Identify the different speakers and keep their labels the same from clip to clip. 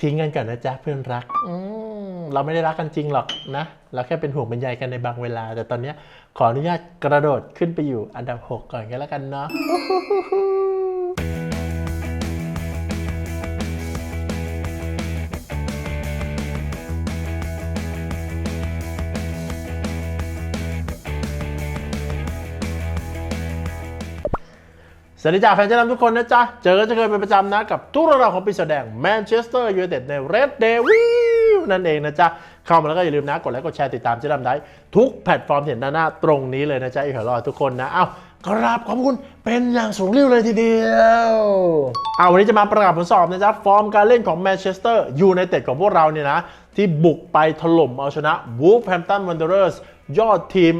Speaker 1: ทิ้งกันก่อนนะจ๊ะเพื่อนรักอืมเราไม่ได้รักกันจริงหรอกนะ เราแค่เป็นห่วงเป็นใยกันในบางเวลา แต่ตอนเนี้ยขออนุญาตกระโดดขึ้นไปอยู่อันดับ 6 ก่อนกันแล้วกันเนาะ วัสดีจ้าแฟนเจ้าดำทุกคนนะจ๊ะ เจอกันจะเคยเป็นประจำนะกับทุกเรื่องราวของปีศาจแดงแมนเชสเตอร์ยูไนเต็ดในเรดเดวิลนั่นเองนะจ๊ะ เข้ามาแล้วก็อย่าลืมนะกดไลค์กดแชร์ติดตามเจ้าดำได้ทุกแพลตฟอร์มเห็นด้านหน้าตรงนี้เลยนะจ๊ะอีกหรอทุกคนนะเอ้ากราบขอบคุณเป็นอย่างสูงริ่วเลยทีเดียวเอาวันนี้จะมาประกาศผลสอบนะจ๊ะฟอร์มการเล่นของแมนเชสเตอร์ยูไนเต็ดของพวกเราเนี่ยนะ ที่บุกไปถล่มเอาชนะวูฟแฮมตันวันเดอร์สยอดทีม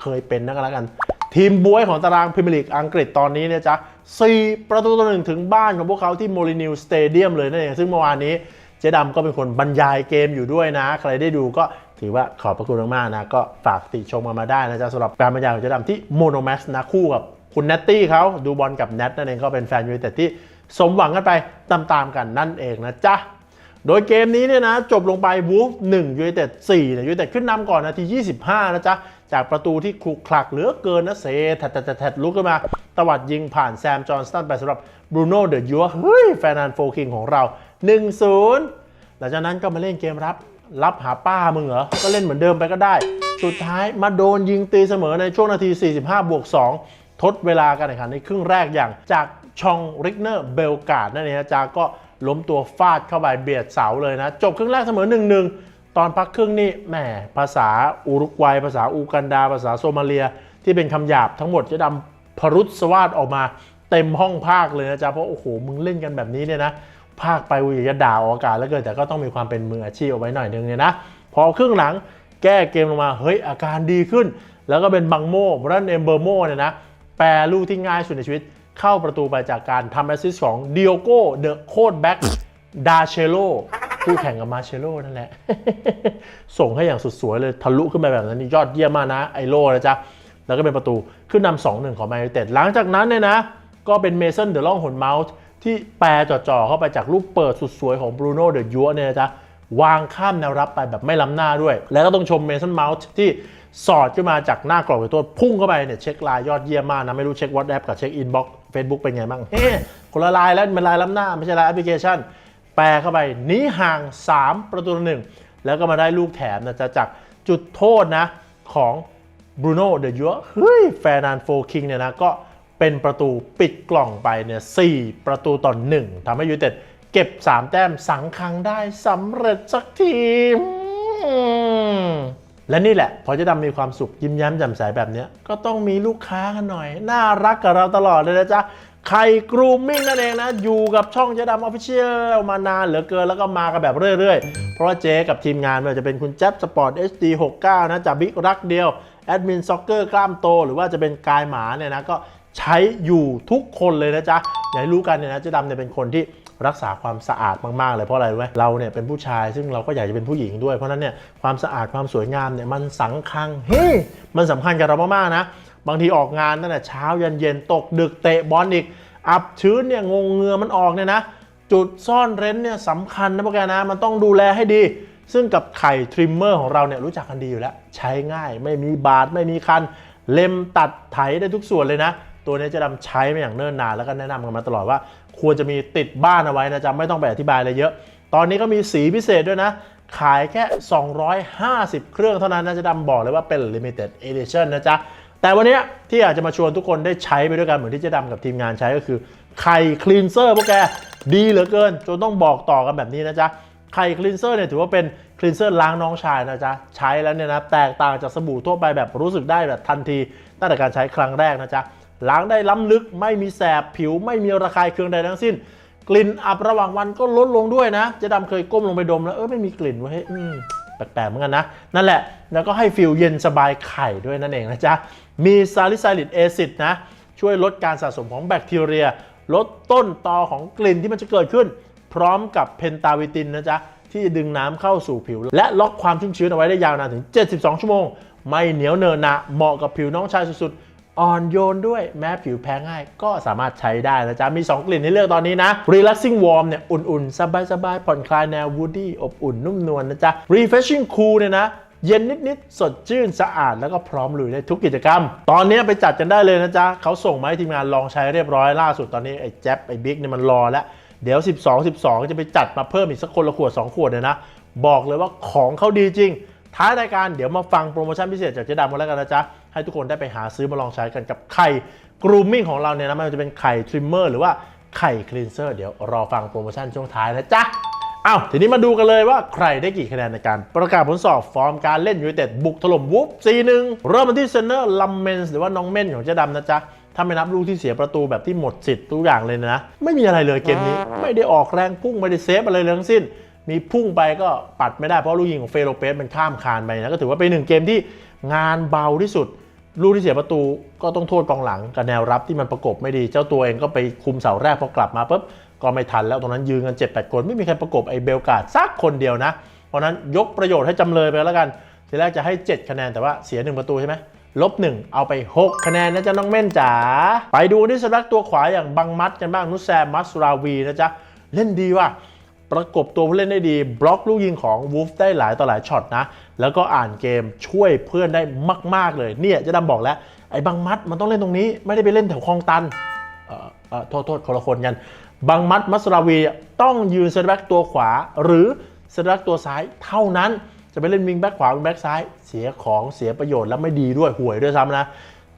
Speaker 1: เคยเป็นนักแล้วกัน ทีมบวยของตารางพรีเมียร์ลีกอังกฤษตอนนี้เนี่ยจ๊ะ4ประตูต่อหนึ่งถึงบ้านของพวกเขาที่โมลินิวสเตเดียมเลยนั่นเองซึ่งเมื่อวานนี้เจ๊ดำก็เป็นคนบรรยายเกมอยู่ด้วยนะ ใครได้ดูก็ถือว่าขอบพระคุณมากๆนะ ก็ฝากติชมมามาได้นะจ๊ะสำหรับการบรรยายของเจ๊ดำที่โมโนแม็กซ์นะคู่กับคุณเนตตี้เขาดูบอลกับเนทนั่นเองก็เป็นแฟนยูไนเต็ดที่สมหวังกันไปตามๆกันนั่นเองนะจ๊ะโดยเกมนี้เนี่ยนะจบลงไปวูฟ1ยูไนเต็ด4เนี่ยยูไนเต็ดขึ้นนำก่อนนาที 25 นะจ๊ะ จากประตูที่คลุกคลักเหลือเกินนะเซแทดแทดลุกขึ้นมา ตวัดยิงผ่านแซมจอห์นสตันไปสำหรับบรูโน่เดอะยัวเฮ้ยแฟนนันโฟคิงของเรา 1-0 หลังจากนั้นก็มาเล่นเกมรับ รับหาป้ามึงเหรอ ก็เล่นเหมือนเดิมไปก็ได้ สุดท้ายมาโดนยิงตีเสมอในช่วงนาที 45 บวก 2 ทดเวลาการแข่งขันในครึ่งแรกอย่างจากชองริกเนอร์เบลการ์ดนั่นเองนะจาก็ล้มตัวฟาดเข้าไปเบียดเสาเลยนะ จบครึ่งแรกเสมอ 1-1 ตอนพักครึ่งนี่แหมภาษาอุรุกวัย ภาษาอูกันดา ภาษาโซมาเลีย ที่เป็นคำหยาบทั้งหมดจะดำพรุษสวาดออกมาเต็มห้องภาคเลยนะจ๊ะเพราะโอ้โหมึงเล่นกันแบบนี้เนี่ยนะภาคไปกูอยากจะด่าออากาศแล้วเกินแต่ก็ต้องมีความเป็นมืออาชีพเอาไว้หน่อยนึงเนี่ยนะพอครึ่งหลังแก้เกมลงมาเฮ้ยอาการดีขึ้น แล้วก็เป็นบังโม่รันเอมเบอร์โม่เนี่ยนะแปรลูกที่ง่ายสุดในชีวิตเข้าประตูไปจากการทำแอสซิสต์ของเดิโอโก้เดอะโคดแบ็กดาเชโล คู่แข่งกับมาเชโลนั่นแหละ ส่งให้อย่างสุดสวยเลยทะลุขึ้นไปแบบนั้นนี่ยอดเยี่ยมมากนะไอโลนะจ๊ะ แล้วก็เป็นประตูขึ้นนำสองหนึ่งของแมนยูเต็ดหลังจากนั้นเนี่ยนะ ก็เป็นเมสันเดอะล่องหนเมาส์ที่แปรจ่อๆเข้าไปจากลูกเปิดสุดสวยของบรูโน่เดอะยัวเนี่ยนะจ๊ะวางข้ามแนวรับไปแบบไม่ล้ำหน้าด้วย แล้วก็ต้องชมเมสันเมาส์ที่สอดขึ้นมาจากหน้ากรอบตัวพุ่งเข้าไปเนี่ยเช็คลน์ยอดเยี่ยมมากนะ ไม่รู้เช็ควอทแอปกับเช็คอินบ็อกซ์เฟซบุ๊กเป็นไงบ้างเฮ้คนละลน์แล้วมันลน์ล้ำหน้า ไม่ใช่ลน์แอปพลิเคชัน แปรเข้าไปหนีห่าง 3 ประตูต่อหนึ่งแล้วก็มาได้ลูกแถมนะจะจากจุดโทษนะของบรูโน่เดอะยัวเฮ้ยแฟร์นานโฟคิงเนี่ยนะก็เป็นประตูปิดกล่องไปเนี่ยสประตูต่อหนึ่งทำให้ยูเต็ดเก็บ 3 แต้มสังคังได้สำเร็จสักทีและนี่แหละ พอจะดำมีความสุขยิ้มแย้มแจ่มใสแบบนี้ก็ต้องมีลูกค้ากันหน่อย น่ารักกับเราตลอดเลยนะจ๊ะ ใครกรูมมิ่งนั่นเองนะ อยู่กับช่องเจ๊ดำออฟฟิเชียลมานานเหลือเกินแล้วก็มากันแบบเรื่อยๆ เพราะว่าเจ๊กับทีมงานไม่ว่าจะเป็นคุณแจ๊บสปอร์ต HD 69 นะจากบิ๊กรักเดียว แอดมินซ็อกเกอร์กล้ามโต หรือว่าจะเป็นกายหมาเนี่ยนะ ก็ใช้อยู่ทุกคนเลยนะจ๊ะ อย่างที่รู้กันเนี่ยนะเจ๊ดำเนี่ยเป็นคนที่รักษาความสะอาดมาก ๆ เลยเพราะอะไรรู้ไหมเราเนี่ยเป็นผู้ชายซึ่งเราก็อยากจะเป็นผู้หญิงด้วยเพราะนั้นเนี่ยความสะอาดความสวยงามเนี่ยมันสังคังเฮ้มันสำคัญกับเรามากๆนะ บางทีออกงานตั้งแต่เช้ายันเย็นตกดึกเตะบอลอีก อับชื้นเนี่ยงงเงือมันออกเนี่ยนะ จุดซ่อนเร้นเนี่ยสำคัญนะพวกแกนะ มันต้องดูแลให้ดี ซึ่งกับไข่ทริมเมอร์ของเราเนี่ยรู้จักกันดีอยู่แล้ว ใช้ง่ายไม่มีบาดไม่มีคัน เล็มตัดไถได้ทุกส่วนเลยนะ ตัวนี้จะดำใช้มาอย่างเนิ่นนานแล้วก็แนะนำกันมาตลอดว่า ควรจะมีติดบ้านเอาไว้นะจ๊ะไม่ต้องไปอธิบายอะไรเยอะ ตอนนี้ก็มีสีพิเศษด้วยนะขายแค่ 250 เครื่องเท่านั้นนะจะดำบอกเลยว่าเป็น limited edition นะจ๊ะ แต่วันนี้ที่อยากจะมาชวนทุกคนได้ใช้ไปด้วยกันเหมือนที่เจ๊ดำกับทีมงานใช้ก็คือไข่คลีนเซอร์พวกแกดีเหลือเกินจนต้องบอกต่อกันแบบนี้นะจ๊ะไข่คลีนเซอร์เนี่ยถือว่าเป็นคลีนเซอร์ล้างน้องชายนะจ๊ะใช้แล้วเนี่ยนะแตกต่างจากสบู่ทั่วไปแบบรู้สึกได้แบบทันทีตั้งแต่การใช้ครั้งแรกนะจ๊ะล้างได้ล้ำลึกไม่มีแสบผิวไม่มีระคายเคืองใดทั้งสิ้น กลิ่นอับระหว่างวันก็ลดลงด้วยนะเจ๊ดำเคยก้มลงไปดมแล้วเออไม่มีกลิ่นเว้ย แปลกๆเหมือนกันนะ นั่นแหละ แล้วก็ให้ฟิลเย็นสบายไข่ด้วยนั่นเองนะจ๊ะ มีซาลิไซลิกแอซิดนะ ช่วยลดการสะสมของแบคทีเรีย ลดต้นตอของกลิ่นที่มันจะเกิดขึ้น พร้อมกับเพนตาวิตินนะจ๊ะ ที่ดึงน้ำเข้าสู่ผิว และล็อกความชุ่มชื้นเอาไว้ได้ยาวนานถึง 72 ชั่วโมง ไม่เหนียวเนินหนะเหมาะกับผิวน้องชายสุดๆ อ่อนโยนด้วยแม้ผิวแพ้ง่าย ก็สามารถใช้ได้นะจ๊ะ มี 2 กลิ่นให้เลือกตอนนี้นะ relaxing warm เนี่ย อุ่นๆ สบายๆ ผ่อนคลายแนว woody อบอุ่นนุ่มนวลนะจ๊ะ refreshing cool เนี่ยนะเย็นนิด ๆ สดชื่นสะอาดแล้วก็พร้อมลุยได้ทุกกิจกรรม ตอนนี้ไปจัดกันได้เลยนะจ๊ะเขาส่งมาให้ทีมงานลองใช้เรียบร้อยล่าสุดตอนนี้ไอ้แจ๊บไอ้บิ๊กเนี่ยมันรอแล้ว เดี๋ยว 12 12 จะไปจัดมาเพิ่มอีกสักคนละขวด 2 ขวดเนี่ยนะ บอกเลยว่าของเขาดีจริง ท้ายรายการเดี๋ยวมาฟังโปรโมชั่นพิเศษจากเจ๊ดำกันแล้วกันนะจ๊ะ ให้ทุกคนได้ไปหาซื้อมาลองใช้กันกับไข่กรูมมิ่งของเราเนี่ยนะไมันจะเป็นไข่ทริมเมอร์หรือว่าไข่คลีนเซอร์เดี๋ยวรอฟังโปรโมชั่นช่วงท้ายนะจ๊ะอ้าวทีนี้มาดูกันเลยว่าใครได้กี่คะแนนในการประกาศผลสอบฟอร์มการเล่นยูไนเต็ดบุกถล่มวูฟ4-1เริ่มกันที่เซนเนอร์ลัมเมนส์หรือว่าน้องเม่นของเจ๊ดำนะจ๊ะถ้าไม่นับลูกที่เสียประตูแบบที่หมดสิทธิ์ทุกอย่างเลยนะ ไม่มีอะไรเลยเกมนี้ ไม่ได้ออกแรงพุ่งไม่ได้เซฟอะไรเลยทั้งสิ้น มีพุ่งไปก็ปัดไม่ได้เพราะลูกยิงของเฟโรเปสมันข้ามคานไปนะก็ถือว่าเป็นหนึ่งเกมที่งานเบาที่สุด ลูกที่เสียประตูก็ต้องโทษกองหลังกับแนวรับที่มันประกบไม่ดี เจ้าตัวเองก็ไปคุมเสาแรกพอกลับมาปุ๊บก็ไม่ทันแล้วตรงนั้นยืนกัน7 8คนไม่มีใครประกบไอ้เบลกาดสักคนเดียวนะ เพราะนั้นยกประโยชน์ให้จำเลยไปแล้วกันทีแรกจะให้ 7 คะแนนแต่ว่าเสีย 1 ประตูใช่ไหมลบ 1 เอาไป 6 คะแนนนะจ๊ะน้องเม่นจ๋าไปดูที่สลักตัวขวาอย่างบังมัดกันบ้างนุสแซมมัสราวีนะจ๊ะเล่นดีว่ะ ประกบตัวผู้เล่นได้ดี บล็อกลูกยิงของวูฟได้หลายต่อหลายช็อตนะ แล้วก็อ่านเกมช่วยเพื่อนได้มาก ๆ เลย เนี่ยจะดำบอกแล้ว ไอ้บังมัดมันต้องเล่นตรงนี้ ไม่ได้ไปเล่นแถวคลองตันเอ่อเอ่อโทษโทษคนละคนกันบังมัดมัสราวีต้องยืนเซนแบ็กตัวขวา หรือเซนแบ็กตัวซ้ายเท่านั้นจะไปเล่นวิงแบ็กขวาวิงแบ็กซ้ายเสียของเสียประโยชน์แล้วไม่ดีด้วยห่วยด้วยซ้ำนะ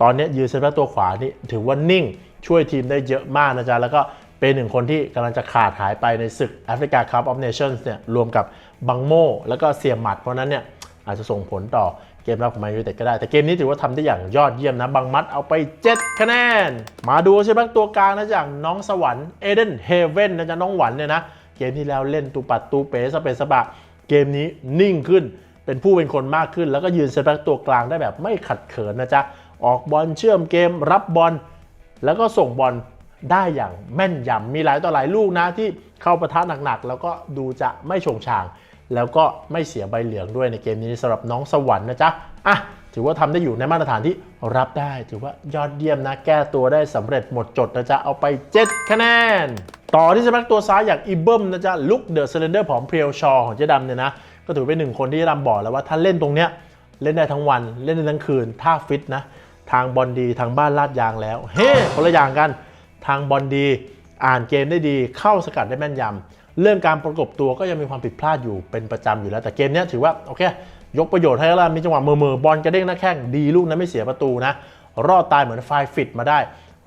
Speaker 1: ตอนนี้ยืนเซนแบ็กตัวขวานี่ถือว่านิ่งช่วยทีมได้เยอะมากนะจ๊ะแล้วก็ เป็นหนึ่งคนที่กำลังจะขาดหายไปในศึกแอฟริกาคัพออฟเนชั่นส์เนี่ยรวมกับบังโมแล้วก็เสียหมัด เพราะนั้นเนี่ยอาจจะส่งผลต่อเกมรับของแมนยูเต็ดก็ได้ แต่เกมนี้ถือว่าทำได้อย่างยอดเยี่ยมนะบังมัดเอาไป 7 คะแนน มาดูใช่ไหมตัวกลางนะอย่างน้องสวรรค์เอเดนเฮเว่นนะจ๊ะน้องหวันเนี่ยนะ เกมที่แล้วเล่นตูปัดตูเป๋สเปสบะ เกมนี้นิ่งขึ้น เป็นผู้เป็นคนมากขึ้น แล้วก็ยืนเซตแบ็กตัวกลางได้แบบไม่ขัดเขินนะจ๊ะออกบอลเชื่อมเกม รับบอลแล้วก็ส่งบอล ได้อย่างแม่นยำมีหลายต่อหลายลูกนะที่เข้าประทะหนักๆ แล้วก็ดูจะไม่ชงชาง แล้วก็ไม่เสียใบเหลืองด้วยในเกมนี้สำหรับน้องสวรรค์นะจ๊ะอะถือว่าทำได้อยู่ในมาตรฐานที่รับได้ ถือว่ายอดเยี่ยมนะ แก้ตัวได้สำเร็จหมดจดนะจ๊ะ เอาไป 7 คะแนน ต่อที่สำนักตัวซ้ายอย่างอีเบิมนะจ๊ะลุกเดอะเซเลนเดอร์ผอมเพรียวชอของเจ๊ดำเนี่ยนะ ก็ถือเป็นหนึ่งคนที่เจ๊ดำบอกแล้วว่าถ้าเล่นตรงเนี้ยเล่นได้ทั้งวันเล่นได้ทั้งคืนถ้าฟิตนะ ทางบอลดีทางบ้านลาดยางแล้ว เฮ้คนละอย่างกัน ทางบอลดี อ่านเกมได้ดี เข้าสกัดได้แม่นยำเรื่องการประกบตัวก็ยังมีความผิดพลาดอยู่เป็นประจำอยู่แล้ว แต่เกมนี้ถือว่าโอเค ยกประโยชน์ให้แล้วล่ะมีจังหวะมือมือบอลกระเด้งหน้าแข้งดีลูกนั้นไม่เสียประตูนะ รอดตายเหมือนไฟฟิตมาได้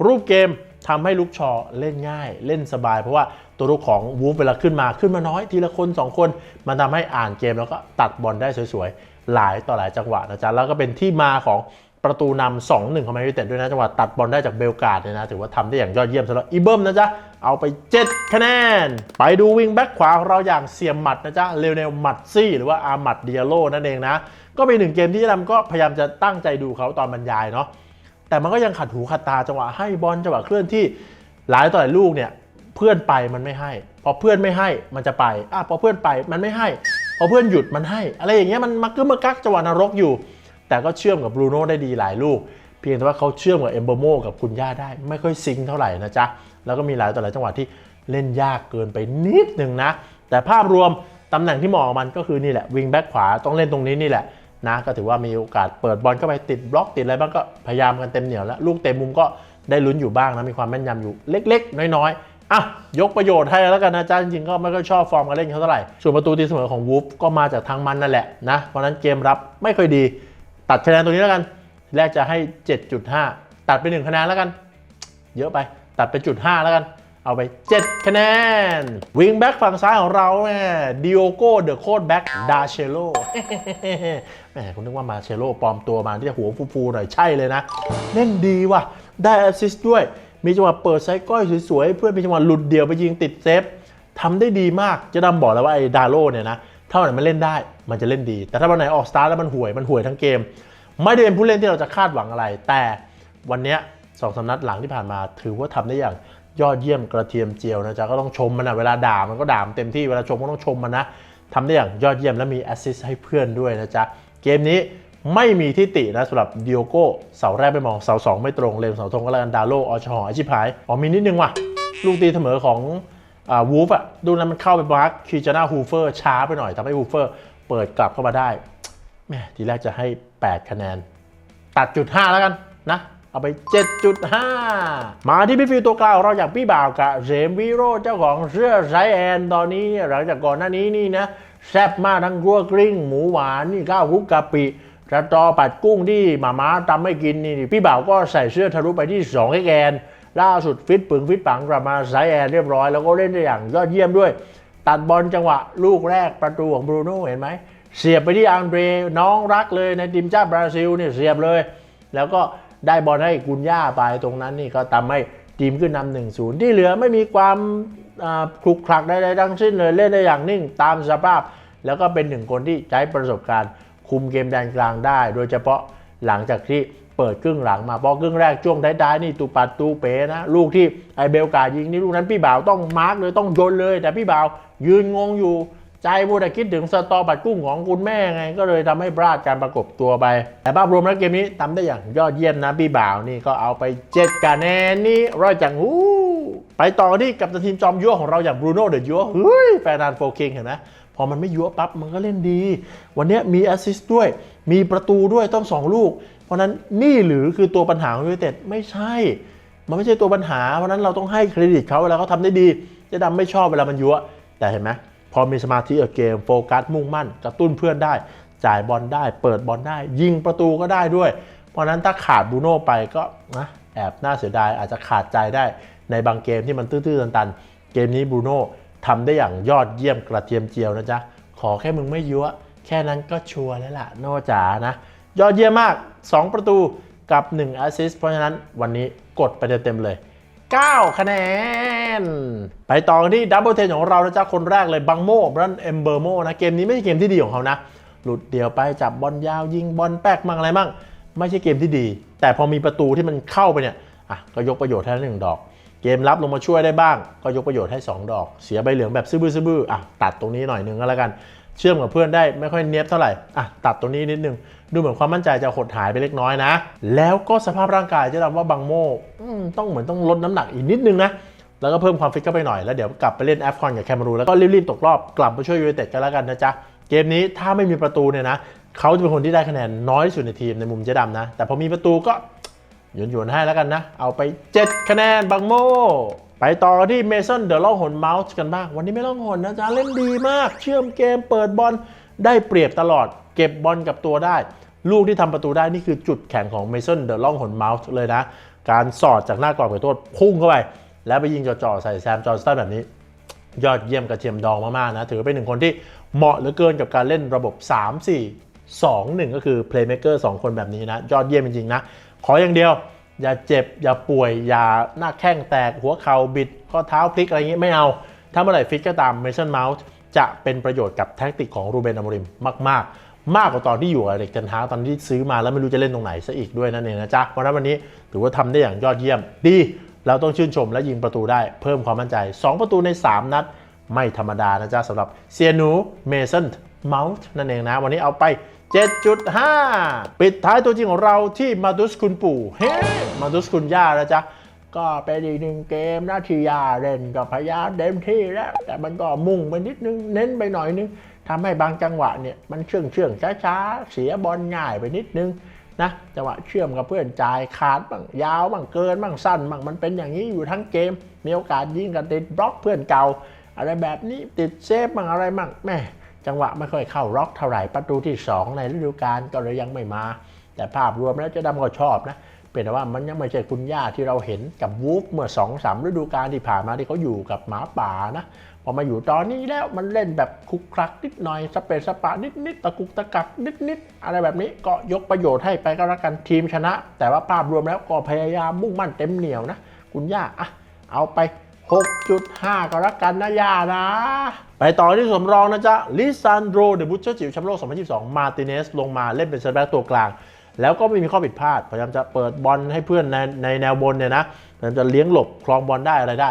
Speaker 1: รูปเกมทำให้ลูกชอเล่นง่าย เล่นสบาย เพราะว่าตัวลูกของวูฟเวลาขึ้นมาขึ้นมาน้อยทีละคน 2 คน มันทำให้อ่านเกมแล้วก็ตัดบอลได้สวยๆ หลายต่อหลายจังหวะนะจ๊ะแล้วก็เป็นที่มาของ ประตูนำ2 1ของแมนยูเต็ดด้วยนะจังหวะตัดบอลได้จากเบลกาดเนี่ยนะถือว่าทำได้อย่างยอดเยี่ยมสำหรับอีเบิมนะจ๊ะ เอาไป 7 คะแนน ไปดูวิงแบ็กขวาของเราอย่างเสียมหมัดนะจ๊ะเลวเนลมัดซี่ หรือว่าอาหมัดเดียโลนั่นเองนะ ก็เป็นหนึ่งเกมที่ดำก็พยายามจะตั้งใจดูเขาตอนบรรยายเนาะแต่มันก็ยังขัดหูขัดตาจังหวะให้บอลจังหวะเคลื่อนที่หลายต่อหลายลูกเนี่ยเพื่อนไปมันไม่ให้ พอเพื่อนไม่ให้มันจะไปอะพอเพื่อนไปมันไม่ให้ พอเพื่อนหยุดมันให้ อะไรอย่างเงี้ยมันมักกึมมักกักจังหวะนรกอยู่ แต่ก็เชื่อมกับบรูโน่ได้ดีหลายลูก เพียงแต่ว่าเขาเชื่อมกับเอมโบโมกับคุณย่าได้ ไม่ค่อยซิงเท่าไหร่นะจ๊ะ แล้วก็มีหลายต่อหลายจังหวะที่เล่นยากเกินไปนิดหนึ่งนะ แต่ภาพรวมตำแหน่งที่เหมาะกับมันก็คือนี่แหละวิงแบ็กขวาต้องเล่นตรงนี้นี่แหละนะก็ถือว่ามีโอกาสเปิดบอลเข้าไปติดบล็อกติดอะไรบ้างก็พยายามกันเต็มเหนียวแล้วลูกเต็มมุมก็ได้ลุ้นอยู่บ้างนะมีความแม่นยำอยู่เล็ก ๆ น้อยๆอะยกประโยชน์ให้แล้วกันนะจ๊ะจริงๆก็ไม่ค่อยชอบฟอร์มการเล่นเขาเท่าไหร่ส่วนประตูตีเสมอของวูฟก็มาจากทางมันนั่นแหละนะเพราะนั้นเกมรับไม่ค่อยดี ตัดคะแนนตรงนี้แล้วกัน แรกจะให้ 7.5 ตัดไป 1 คะแนนแล้วกัน เยอะไป ตัดไปจุด5แล้วกัน เอาไป 7 คะแนน วิงแบ็กฝั่งซ้ายของเราแม่ดิโอโก้เดอะโคดแบ็กดาเชโลแหมคุณนึกว่ามาเชโลปลอมตัวมาที่จะหัวฟูๆหน่อยใช่เลยนะ เล่นดีว่ะ ได้แอสซิสต์ด้วย มีจังหวะเปิดไซส์ก้อยสวยๆ เพื่อนมีจังหวะหลุดเดี่ยวไปยิงติดเซฟทำได้ดีมาก จะดำบอกแล้วว่าไอ้ดาโลเนี่ยนะ ถ้าวันไหนมันเล่นได้ มันจะเล่นดี แต่ถ้าวันไหนออกสตาร์ทแล้วมันห่วย มันห่วยทั้งเกม ไม่ได้เป็นผู้เล่นที่เราจะคาดหวังอะไร แต่วันนี้สองสานัดหลังที่ผ่านมา ถือว่าทำได้อย่างยอดเยี่ยมกระเทียมเจียวนะจ๊ะ ก็ต้องชมมันนะเวลาด่ามันก็ด่ามเต็มที่ เวลาชมก็ต้องชมมันนะทำได้อย่างยอดเยี่ยมและมีแอสซิสต์ให้เพื่อนด้วยนะจ๊ะ เกมนี้ไม่มีที่ตินะสำหรับดิโอโก้เสาแรกไม่มองเสาสองไม่ตรงเลมเสาธงก็แล้วกันดาโลออชหออชิพายอ๋อมีนิดนึงว่ะลูกตีเสมอของ วูฟอะดูนั้นมันเข้าไปมาร์คคีจานาฮูเฟอร์ช้าไปหน่อยทำให้ฮูเฟอร์เปิดกลับเข้ามาได้แหม่ทีแรกจะให้ 8 คะแนน ตัดจุด 5 แล้วกันนะ เอาไป 7.5 มาที่พี่ฟิวตัวกลางเราอย่างพี่บ่าวกับเจมส์วิโรเจ้าของเสื้อไซแอนตอนนี้เนี่ยหลังจากก่อนหน้านี้นี่นะแซ่บมากทั้งกัวกริ้ง หมูหวานนี่ข้าวคุกกะปิสตอปัดกุ้งที่หมาม้าทำไม่กินนี่พี่บ่าวก็ใส่เสื้อทะลุไปที่2ให้แกน ล่าสุดฟิตปึงฟิตปังกลับมาไซแอนเรียบร้อยแล้วก็เล่นได้อย่างยอดเยี่ยมด้วย ตัดบอลจังหวะลูกแรกประตูของบรูโน่เห็นไหม เสียบไปที่อังเดรน้องรักเลยในทีมชาติบราซิลเนี่ยเสียบเลย แล้วก็ได้บอลให้กุนย่าไปตรงนั้นนี่ก็ทำให้ทีมขึ้นนำหนึ่งศูนย์ที่เหลือไม่มีความคลุกคลักใดๆทั้งสิ้นเลยเล่นได้อย่างนิ่งตามสภาพ แล้วก็เป็นหนึ่งคนที่ใช้ประสบการณ์คุมเกมแดนกลางได้ โดยเฉพาะหลังจากที่ เปิดครึ่งหลังมาเพอครึ่งแรกช่วงท้ายๆนี่ตูปัดตูเป๋นะ ลูกที่ไอเบลกายิงนี่ลูกนั้นพี่บ่าวต้องมาร์กเลยต้องโยนเลย แต่พี่บ่าวยืนงงอยู่ใจมัวแต่คิดถึงสตอปัดกุ้งของคุณแม่ไง ก็เลยทำให้พลาดการประกบตัวไป แต่ภาพรวมแล้วเกมนี้ทำได้อย่างยอดเยี่ยมนะพี่บ่าวนี่ก็เอาไปเจ็ดคะแนนนี่ร้อยจังหูไปต่อที่กับทีมจอมยั่วของเราอย่างบรูโน่เดอะยั่วเฮ้ยแฟนนานโฟคิงเห็นไหมพอมันไม่ยั่วปั๊บมันก็เล่นดี วันนี้มีแอสซิสต์ด้วย มีประตูด้วยต้องสองลูก ราะนั้นนี่หรือคือตัวปัญหาของยูไนเต็ดไม่ใช่ มันไม่ใช่ตัวปัญหา เพราะนั้นเราต้องให้เครดิตเขาเวลาเขาทำได้ดี จะดำไม่ชอบเวลามันยั่วแต่เห็นไหมพอมีสมาธิกับเกมโฟกัสมุ่งมั่น กระตุ้นเพื่อนได้ จ่ายบอลได้ เปิดบอลได้ ยิงประตูก็ได้ด้วย เพราะนั้นถ้าขาดบูโน่ไปก็นะแอบน่าเสียดายอาจจะขาดใจได้ในบางเกมที่มันตื้อๆตันๆ เกมนี้บูโน่ทำได้อย่างยอดเยี่ยมกระเทียมเจียวนะจ๊ะขอแค่มึงไม่ยั่วแค่นั้นก็ชัวร์แล้วล่ะโน่จ๋านะ ยอดเยี่ยมมาก 2 ประตูกับ 1 แอสซิสต์เพราะฉะนั้นวันนี้กดไปเต็มๆเลย 9 คะแนน ไปต่อกันที่ดับเบิลเทนของเรานะจ๊ะคนแรกเลยบังโมบรันเอมเบอร์โมนะ เกมนี้ไม่ใช่เกมที่ดีของเขานะ หลุดเดี่ยวไปจับบอลยาวยิงบอลแป๊กมั่งอะไรมั่ง ไม่ใช่เกมที่ดี แต่พอมีประตูที่มันเข้าไปเนี่ยอะก็ยกประโยชน์ให้หนึ่งดอก เกมรับลงมาช่วยได้บ้าง ก็ยกประโยชน์ให้ 2 ดอก เสียใบเหลืองแบบซื่อๆซื่อๆอะตัดตรงนี้หน่อยนึงก็แล้วกัน เชื่อมกับเพื่อนได้ไม่ค่อยเนียบเท่าไหร่อะตัดตรงนี้นิดนึง ดูเหมือนความมั่นใจจะหดหายไปเล็กน้อยนะ แล้วก็สภาพร่างกายจะทำว่าบังโมมต้องเหมือนต้องลดน้ำหนักอีกนิดนึงนะแล้วก็เพิ่มความฟิตเข้าไปหน่อยแล้วเดี๋ยวกลับไปเล่นแอฟคอนกับแคมารูแล้วก็รีบๆตกรอบกลับมาช่วยยูไนเต็ดกันแล้วกันนะจ๊ะเกมนี้ถ้าไม่มีประตูเนี่ยนะเขาจะเป็นคนที่ได้คะแนนน้อยที่สุดในทีมในมุมเจ๊ดำนะ แต่พอมีประตูก็หยวนๆให้แล้วกันนะ เอาไป 7 คะแนนบังโม ไปต่อที่เมสันเดอะล่องหนเมาส์กันบ้าง วันนี้ไม่ล่องหนนะจ๊ะเล่นดีมาก เชื่อมเกมเปิดบอลได้เปรียบตลอด เก็บบอลกับตัวได้ ลูกที่ทำประตูได้นี่คือจุดแข็งของเมสันเดอะล่องหนเมาส์เลยนะ การสอดจากหน้ากรอบเขตโทษพุ่งเข้าไป แล้วไปยิงจ่อๆใส่แซมจอห์สตันแบบนี้ ยอดเยี่ยมกระเทียมดองมากๆนะถือเป็นหนึ่งคนที่เหมาะเหลือเกินกับการเล่นระบบ 3 4 2 1 ก็คือ Playmaker 2คนแบบนี้นะยอดเยี่ยมจริงๆนะขออย่างเดียว อย่าเจ็บ อย่าป่วย อย่าหน้าแข้งแตก หัวเข่าบิด ข้อเท้าพลิกอะไรอย่างงี้ไม่เอา ถ้าเมื่อไหร่ฟิตก็ตาม Mason Mount จะเป็นประโยชน์กับแท็กติกของรูเบนอมริมมาก ๆ มากกว่าตอนที่อยู่กับเด็กเทนฮาตอนที่ซื้อมาแล้วไม่รู้จะเล่นตรงไหนซะอีกด้วยนั่นเองนะจ๊ะเพราะฉะนั้นวันนี้ถือว่าทำได้อย่างยอดเยี่ยมดี เราต้องชื่นชมและยิงประตูได้เพิ่มความมั่นใจ 2 ประตูใน 3 นัด ไม่ธรรมดานะจ๊ะสำหรับเซียนูเมสัน เมาส์นั่นเองนะ วันนี้เอาไป 7.5 ปิดท้ายตัวจริงของเราที่มาดุสคุณปู่เฮ้มาดุสคุณย่านะจ๊ะก็เป็นอีกหนึ่งเกมนะที่ยาเล่นก็พยาเต็มที่แล้ว แต่มันก็มุ่งไปนิดนึง เน้นไปหน่อยนึงทำให้บางจังหวะเนี่ยมันเชื่องเชื่องๆช้าเสียบอลง่ายไปนิดนึงนะจังหวะเชื่อมกับเพื่อนจ่ายขาดบ้างยาวบ้างเกินบ้างสั้นบ้างมันเป็นอย่างนี้อยู่ทั้งเกม มีโอกาสยิงกันติดบล็อกเพื่อนเก่า อะไรแบบนี้ติดเซฟบ้างอะไรบ้างแม่ จังหวะไม่ค่อยเข้าล็อกเท่าไหร่ประตูที่ 2 ในฤดูกาลก็เลยยังไม่มา แต่ภาพรวมแล้วเจะดำก็ชอบนะเป็นว่ามันยังไม่ใช่คุณย่าที่เราเห็นกับวูฟเมื่อ2อสามฤดูกาลที่ผ่านมาที่เขาอยู่กับหมาป่านะพอมาอยู่ตอนนี้แล้วมันเล่นแบบคุกคลักนิดหน่อยสเปซสปะนิดนิดๆตะกุกตะกักนิดนิดๆอะไรแบบนี้ก็ยกประโยชน์ให้ไปก็แล้วกันทีมชนะ แต่ว่าภาพรวมแล้วก็พยายามมุ่งมั่นเต็มเหนียวนะ คุณย่าอะเอาไป 6.5 ก็แล้วกันนะย่านะ ไปต่อที่สมรองนะจ๊ะลิซานโดเดบุชเชอร์จิ๋วแชมป์โลก 2022 มาติเนสลงมาเล่นเป็นเซนแบ็กตัวกลาง แล้วก็ไม่มีข้อผิดพลาด พยายามจะเปิดบอลให้เพื่อนในในแนวบนเนี่ยนะพยายามจะเลี้ยงหลบคลองบอลได้อะไรได้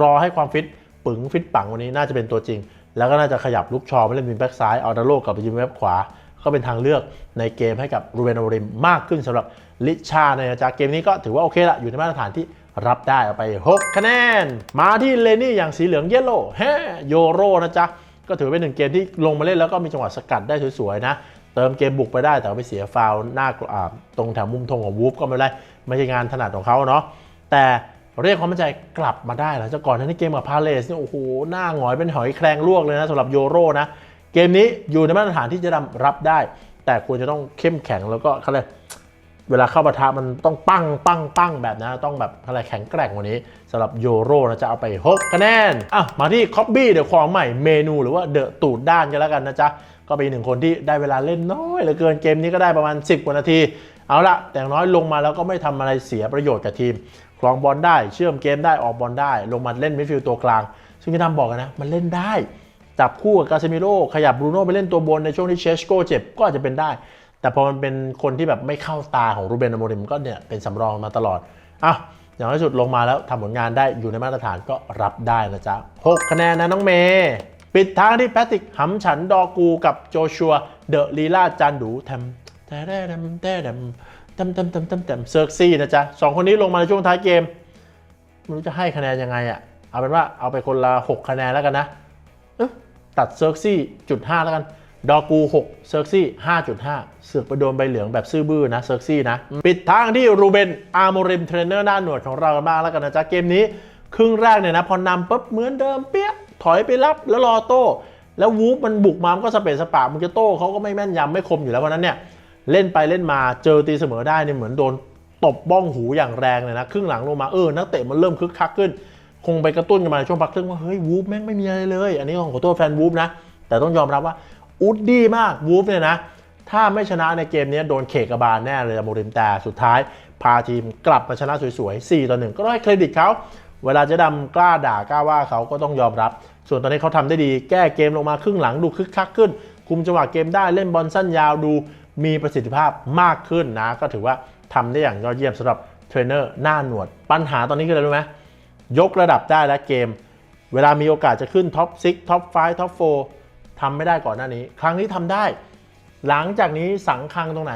Speaker 1: รอให้ความฟิตปึงฟิตปังวันนี้น่าจะเป็นตัวจริง แล้วก็น่าจะขยับลุกชอมาเล่นวินแบ็กซ้ายเอาดาโลกลับไปยิงแบ็กขวา ก็เป็นทางเลือกในเกมให้กับรูเบนอมริมมากขึ้นสำหรับลิชาในนะจ๊ะเกมนี้ก็ถือว่าโอเคละอยู่ในมาตรฐานที่ รับได้เอาไป 6 คะแนน มาที่เลนี่อย่างสีเหลืองเยลโล่แฮโยโรนะจ๊ะ ก็ถือเป็นหนึ่งเกมที่ลงมาเล่นแล้วก็มีจังหวะสกัดได้สวยๆนะ เติมเกมบุกไปได้แต่ไปเสียฟาวหน้าตรงแถวมุมธงของวูฟก็ไม่เป็นได้ไม่ใช่งานถนัดของเขาเนาะแต่เรียกความมั่นใจกลับมาได้หลังจากก่อนหน้านี้เกมกับพาเลสเนี่ยโอ้โหหน้าหงอยเป็นหอยแครงลวกเลยนะสำหรับโยโรนะ เกมนี้อยู่ในมาตรฐานที่จะรับได้ แต่ควรจะต้องเข้มแข็งแล้วก็เขาเรียก เวลาเข้าปะทะมันต้องปั้งปั้งปั้งแบบนะต้องแบบอะไรแข็งแกร่งกว่านี้สำหรับโยโรนะจะเอาไป6คะแนนอะมาที่คอบบี้เดี๋ยวของใหม่เมนูหรือว่าเดอะตูดด้านกันแล้วกันนะจ๊ะก็เป็นหนึ่งคนที่ได้เวลาเล่นน้อยเหลือเกินเกมนี้ก็ได้ประมาณ 10 กว่านาที เอาละแต่อย่างน้อยลงมาแล้วก็ไม่ทำอะไรเสียประโยชน์กับทีมคลองบอลได้เชื่อมเกมได้ออกบอลได้ ลงมาเล่นมิดฟิลด์ตัวกลาง ซึ่งที่ทำบอกกันนะมันเล่นได้จับคู่กับกาเซมิโร่ขยับบรูโน่ไปเล่นตัวบนในช่วงที่เชสโกเจ็บก็อาจจะเป็นได้ แต่พอมันเป็นคนที่แบบไม่เข้าตาของรูเบนอโมริมก็เนี่ยเป็นสำรองมาตลอดอะอย่างที่สุดลงมาแล้วทำผลงานได้อยู่ในมาตรฐานก็รับได้นะจ๊ะ 6 คะแนนนะน้องเมย์ปิดทางที่แพทริกหำฉันดอกูกับโจชัว เดอะลีลาจันดูแทมแต่แดมแต่แดมแตมแตมแตมแตมแตมเซิร์กซี่นะจ๊ะสองคนนี้ลงมาในช่วงท้ายเกม ไม่รู้จะให้คะแนนยังไงอะ เอาเป็นว่าเอาไปคนละ 6 คะแนนแล้วกันนะเอ๊ะตัดเซิร์กซี่จุดห้าแล้วกัน ดอกู6เซิร์ซี่ 5.5 เสือกไปโดนใบเหลืองแบบซื่อบื้อนะเซิร์ซี่นะ ปิดทางที่รูเบนอาร์โมริมเทรนเนอร์หน้าหนวดของเรากันบ้างแล้วกันนะจ๊ะเกมนี้ ครึ่งแรกเนี่ยนะ พอนำปุ๊บเหมือนเดิมเปี้ยถอยไปรับแล้วรอโต้ แล้ววูฟมันบุกมามันก็สเปซสปะมันจะโต้เขาก็ไม่แม่นยำไม่คมอยู่แล้วเพราะฉะนั้นเนี่ยเล่นไปเล่นมาเจอตีเสมอได้เนี่ยเหมือนโดนตบบ้องหูอย่างแรงเลยนะครึ่งหลังลงมาเออนักเตะมันเริ่มคึกคักขึ้น คงไปกระตุ้นกันมาในช่วงพักครึ่งว่าเฮ้ยวูฟแม่งไม่มีอะไรเลย อันนี้ของขอโทษแฟนวูฟนะแต่ต้องยอมรับว่า อุดดี้มากวูฟเนี่ยนะ ถ้าไม่ชนะในเกมนี้โดนเขกบาลแน่เลยอะโมริมแต่สุดท้าย พาทีมกลับมาชนะสวยๆ 4 ต่อ 1 ก็ต้องให้เครดิตเขาเวลาจะดำกล้าด่ากล้าว่าเขาก็ต้องยอมรับ ส่วนตอนนี้เขาทำได้ดี แก้เกมลงมาครึ่งหลังดูคึกคักขึ้น คุมจังหวะเกมได้เล่นบอลสั้นยาวดูมีประสิทธิภาพมากขึ้นนะ ก็ถือว่าทำได้อย่างยอดเยี่ยมสำหรับเทรนเนอร์หน้าหนวด ปัญหาตอนนี้คืออะไรรู้ไหมยกระดับได้แล้วเกม เวลามีโอกาสจะขึ้นท็อป 6 ท็อป 5 ท็อป 4 ทำไม่ได้ก่อนหน้านี้ ครั้งนี้ทำได้ หลังจากนี้สังคังตรงไหน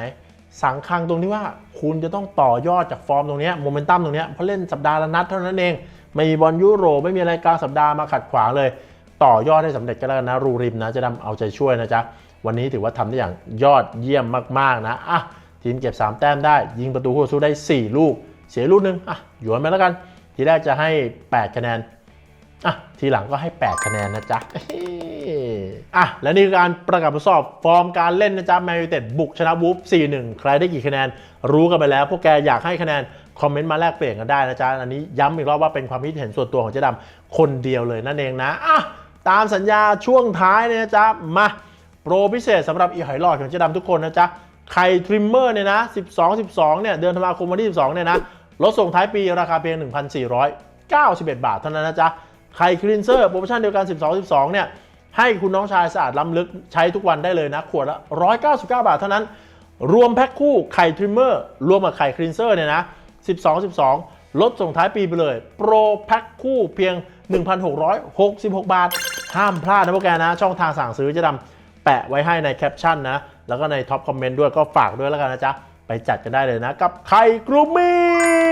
Speaker 1: สังคังตรงที่ว่าคุณจะต้องต่อยอดจากฟอร์มตรงนี้โมเมนตัมตรงนี้เพราะเล่นสัปดาห์ละนัดเท่านั้นเอง ไม่มีบอลยุโรปไม่มีอะไรกลางสัปดาห์มาขัดขวางเลย ต่อยอดให้สำเร็จก็แล้วกันนะรูริมนะจะนำเอาใจช่วยนะจ๊ะวันนี้ถือว่าทำได้อย่างยอดเยี่ยมมากๆนะอะทีมเก็บ 3 แต้มได้ ยิงประตูคู่สู้ได้ 4 ลูก เสียลูกหนึงอะหยวนมาแล้วกัน ทีแรกจะให้ 8 คะแนน อะทีหลังก็ให้ 8 คะแนนนะจ๊ะเฮ้อะและนี่คือการประกาศผลสอบฟอร์มการเล่นนะจ๊ะแมนยูเต็ดบุกชนะวูฟ4-1 ใครได้กี่คะแนนรู้กันไปแล้ว พวกแกอยากให้คะแนนคอมเมนต์มาแลกเปลี่ยนกันได้นะจ๊ะ อันนี้ย้ำอีกรอบว่าเป็นความคิดเห็นส่วนตัวของเจ๊ดำคนเดียวเลยนั่นเองนะอะตามสัญญาช่วงท้ายเนี่ยนะจ๊ะ มาโปรพิเศษสำหรับอีหอยหลอดของเจ๊ดำทุกคนนะจ๊ะไข่ทริมเมอร์เนี่ยนะ 12 12 เนี่ยเดือนธันวาคมวันที่ 12 เนี่ยนะลดส่งท้ายปีราคาเพียง 1,491 บาทเท่านั้นนะจ๊ะ ไข่คลีนเซอร์โปรโมชั่นเดียวกัน 12 12 เนี่ย ให้คุณน้องชายสะอาดล้ำลึกใช้ทุกวันได้เลยนะ ขวดละ 199 บาทเท่านั้น รวมแพ็คคู่ไข่ทริมเมอร์ รวมกับไข่คลีนเซอร์เนี่ยนะ 12 12 ลดส่งท้ายปีไปเลย โปรแพ็คคู่เพียง 1,666 บาท ห้ามพลาดนะพวกแกนะ ช่องทางสั่งซื้อจะดำแปะไว้ให้ในแคปชั่นนะ แล้วก็ในท็อปคอมเมนต์ด้วยก็ฝากด้วยแล้วกันนะจ๊ะ ไปจัดกันได้เลยนะกับไข่กรูมิง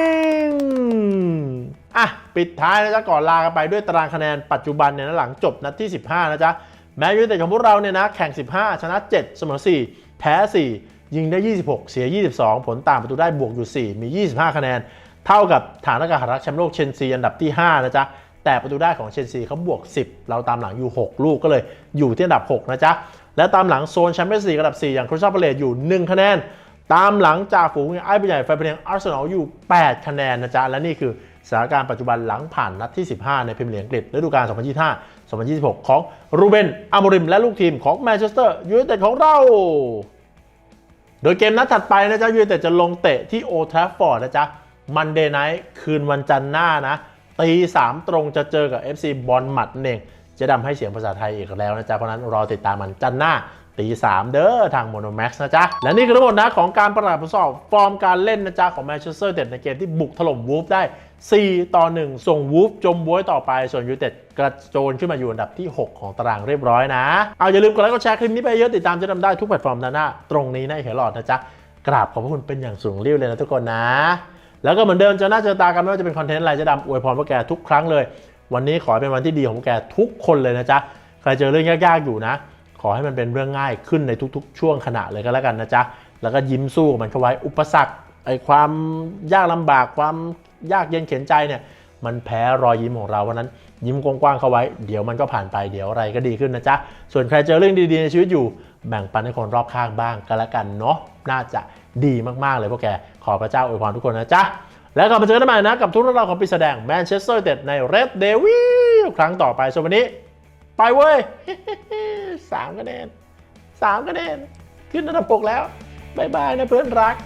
Speaker 1: อะปิดท้ายนะจ๊ะก่อนลากันไปด้วยตารางคะแนนปัจจุบันเนี่ยนะหลังจบนัดที่ 15 นะจ๊ะแม้ยูไนเต็ดของพวกเราเนี่ยนะแข่ง 15 ชนะ 7 เสมอ 4 แพ้ 4 ยิงได้ 26 เสีย 22 ผลต่างประตูได้บวกอยู่ 4 มี 25 คะแนน เท่ากับฐานอากาศรักแชมป์โลกเชนซีอันดับที่ 5 นะจ๊ะแต่ประตูได้ของเชนซีเขาบวก 10 เราตามหลังอยู่ 6 ลูกก็เลยอยู่ที่อันดับ 6 นะจ๊ะและตามหลังโซนแชมเปี้ยนส์ลีกอันดับ 4 อย่างคริสตัลพาเลตอยู่ 1 คะแนน ตามหลังจากฝูงอย่างไอ้ใหญ่ไฟเพียงอาร์เซนอลอยู่ 8 คะแนนนะจ๊ะและนี่คือ สถานการณ์ปัจจุบันหลังผ่านนัดที่ 15 ในพรีเมียร์ลีกอังกฤษฤดูกาล 2025-2026 ของรูเบนอาโมริมและลูกทีมของแมนเชสเตอร์ยูไนเต็ดของเรา โดยเกมนัดถัดไปนะจ๊ะยูไนเต็ดจะลงเตะที่โอทราฟฟอร์ดนะจ๊ะมันเดย์ไนท์คืนวันจันทร์หน้านะตีสามตรงจะเจอกับ FC บอลหมัดนั่นเองจะดำให้เสียงภาษาไทยอีกแล้วนะจ๊ะเพราะนั้นรอติดตามมันจันทร์หน้า ตีสามเด้อทางโมโนแม็กซ์นะจ๊ะ และนี่คือทั้งหมดนะของการประกาศผลสอบฟอร์มการเล่นนะจ๊ะ ของแมนเชสเตอร์เด็ดในเกมที่บุกถล่มวูฟได้ 4 ต่อ 1 ส่งวูฟจมบวยต่อไปส่วนยูเต็ดกระโจนขึ้นมาอยู่อันดับที่ 6 ของตารางเรียบร้อยนะ เอาอย่าลืมกดไลค์กดแชร์คลิปนี้ไปเยอะติดตามจะทำได้ทุกแพลตฟอร์มด้านหน้าตรงนี้นเฮลอดนะจ๊ะกราบขอบพระคุณเป็นอย่างสูงเรียวเลยนะทุกคนนะ แล้วก็เหมือนเดิมจอหน้าจอตากันไม่ว่าจะเป็นคอนเทนต์อะไรจะดำอวยพรพวกแกทุกครั้งเลย วันนี้ขอเป็นวันที่ดีของแกทุกคนเลยนะจ๊ะใครเจอเรื่องยากๆอยู่นะ ขอให้มันเป็นเรื่องง่ายขึ้นในทุกๆ ช่วงขณะเลยก็แล้วกันนะจ๊ะ แล้วก็ยิ้มสู้กับมันเข้าไว้ อุปสรรคไอ้ความยากลำบากความยากเย็นเข็นใจเนี่ยมันแพ้รอยยิ้มของเราเพราะนั้นยิ้มกว้างๆเข้าไว้ เดี๋ยวมันก็ผ่านไปเดี๋ยวอะไรก็ดีขึ้นนะจ๊ะ ส่วนใครเจอเรื่องดีๆในชีวิตอยู่แบ่งปันให้คนรอบข้างบ้างก็แล้วกันเนาะน่าจะดีมากๆเลยพวกแก ขอพระเจ้าอวยพรทุกคนนะจ๊ะ แล้วกลับมาเจอกันใหม่นะ กับทุกเรื่องราวของปีศาจแดงแมนเชสเตอร์เต็ดใน Red Devil ครั้งต่อไปส่วนวันนี้ ไปเว้ย สามคะแนนสามคะแนน ขึ้นอันดับปกแล้วบายบายนะเพื่อนรัก